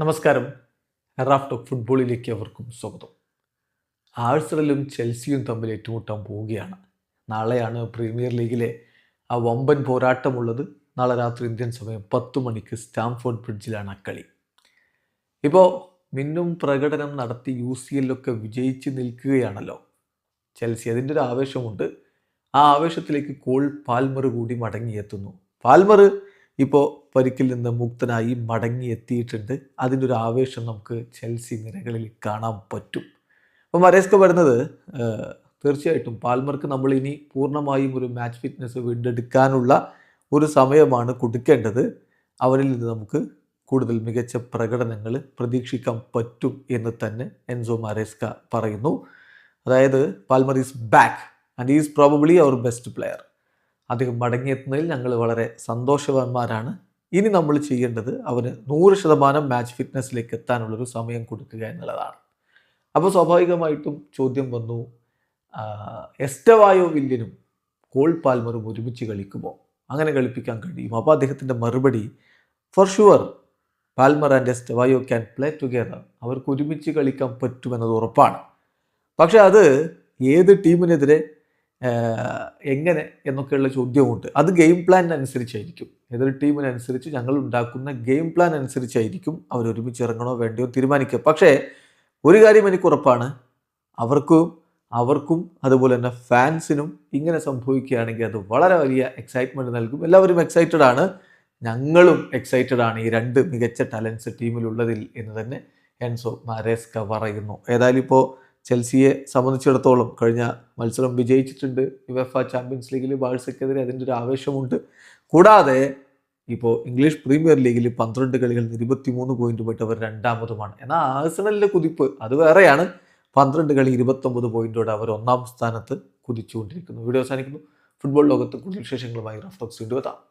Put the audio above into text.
നമസ്കാരം. Raf talk ഫുട്ബോളിലേക്ക് അവർക്കും സ്വാഗതം. ആഴ്സണലും ചെൽസിയും തമ്മിൽ ഏറ്റുമുട്ടാൻ പോവുകയാണ്. നാളെയാണ് പ്രീമിയർ ലീഗിലെ ആ വമ്പൻ പോരാട്ടമുള്ളത്. നാളെ രാത്രി ഇന്ത്യൻ സമയം പത്ത് മണിക്ക് സ്റ്റാംഫോർഡ് ബ്രിഡ്ജിലാണ് കളി. ഇപ്പോൾ മിന്നും പ്രകടനം നടത്തി യു സി എല്ലൊക്കെ വിജയിച്ച് നിൽക്കുകയാണല്ലോ. ചെൽസി അതിന്റെ ഒരു ആവേശമുണ്ട്. ആ ആവേശത്തിലേക്ക് കോൾ പാൽമർ കൂടി മടങ്ങിയെത്തുന്നു. പാൽമർ ഇപ്പോൾ പരിക്കിൽ നിന്ന് മുക്തനായി മടങ്ങി എത്തിയിട്ടുണ്ട് അതിന്റെ ഒരു ആവേശം നമുക്ക് ചെൽസി നിരകളിൽ കാണാൻ പറ്റും. അപ്പോൾ മരേസ്ക വരുന്നത് തീർച്ചയായിട്ടും പാൽമർക്ക് നമ്മൾ ഇനി പൂർണമായും ഒരു മാച്ച് ഫിറ്റ്നസ് വീണ്ടെടുക്കാനുള്ള ഒരു സമയമാണ് കൊടുക്കേണ്ടത്. അവരിൽ നിന്ന് നമുക്ക് കൂടുതൽ മികച്ച പ്രകടനങ്ങൾ പ്രതീക്ഷിക്കാൻ പറ്റും എന്ന് തന്നെ എൻസോ മാരേസ്ക പറയുന്നു. അതായത് Palmer is back and is probably our best player. അദ്ദേഹം മടങ്ങിയെത്തുന്നതിൽ ഞങ്ങൾ വളരെ സന്തോഷവാന്മാരാണ്. ഇനി നമ്മൾ ചെയ്യേണ്ടത് അവന് നൂറ് ശതമാനം മാച്ച് ഫിറ്റ്നസ്സിലേക്ക് എത്താനുള്ളൊരു സമയം കൊടുക്കുക എന്നുള്ളതാണ്. അപ്പോൾ സ്വാഭാവികമായിട്ടും ചോദ്യം വന്നു എസ്റ്റവായോ വില്യനും കോൾ പാൽമറും ഒരുമിച്ച് കളിക്കുമോ? അങ്ങനെ കളിപ്പിക്കാൻ കഴിയും അപ്പോൾ അദ്ദേഹത്തിന്റെ മറുപടി for sure Palmer and Estevao can play together അവർക്ക് ഒരുമിച്ച് കളിക്കാൻ പറ്റുമെന്നത് ഉറപ്പാണ്. പക്ഷേ അത് ഏത് ടീമിനെതിരെ എങ്ങനെ എന്നൊക്കെയുള്ള ചോദ്യമുണ്ട്. അത് ഗെയിം പ്ലാനിനനുസരിച്ചായിരിക്കും ഏതൊരു ടീമിനനുസരിച്ച് ഞങ്ങൾ ഉണ്ടാക്കുന്ന ഗെയിം പ്ലാൻ അനുസരിച്ചായിരിക്കും അവർ ഒരുമിച്ച് ഇറങ്ങണോ വേണ്ടയോ തീരുമാനിക്കുക. പക്ഷേ ഒരു കാര്യം എനിക്ക് ഉറപ്പാണ്. അവർക്കും അവർക്കും അതുപോലെ തന്നെ ഫാൻസിനും ഇങ്ങനെ സംഭവിക്കുകയാണെങ്കിൽ അത് വളരെ വലിയ എക്സൈറ്റ്മെന്റ് നൽകും. എല്ലാവരും എക്സൈറ്റഡ് ആണ്. ഞങ്ങളും എക്സൈറ്റഡ് ആണ് ഈ രണ്ട് മികച്ച ടാലൻസ് ടീമിലുള്ളതിൽ എന്ന് തന്നെ എൻസോ മാരേസ്ക പറയുന്നു. ഏതായാലും ഇപ്പോൾ ചെൽസിയെ സംബന്ധിച്ചിടത്തോളം കഴിഞ്ഞ മത്സരം വിജയിച്ചിട്ടുണ്ട്. യുവഫ ചാമ്പ്യൻസ് ലീഗിൽ ബാഴ്സയ്ക്കെതിരെ അതിന്റെ ഒരു ആവേശമുണ്ട്. കൂടാതെ ഇപ്പോൾ ഇംഗ്ലീഷ് പ്രീമിയർ ലീഗിൽ പന്ത്രണ്ട് കളികളിൽ ഇരുപത്തിമൂന്ന് പോയിന്റ് പോയിട്ട് അവർ രണ്ടാമതുമാണ്. എന്നാൽ ആഴ്സണലിന്റെ കുതിപ്പ് അത് വേറെയാണ്. പന്ത്രണ്ട് കളി ഇരുപത്തൊമ്പത് പോയിന്റോടെ അവർ ഒന്നാം സ്ഥാനത്ത് കുതിച്ചുകൊണ്ടിരിക്കുന്നു. വീഡിയോ അവസാനിക്കുന്നു. ഫുട്ബോൾ ലോകത്ത് കൂടുതൽ വിശേഷങ്ങളുമായി റഫ്റ്റോക്സ് വീണ്ടും എത്താം.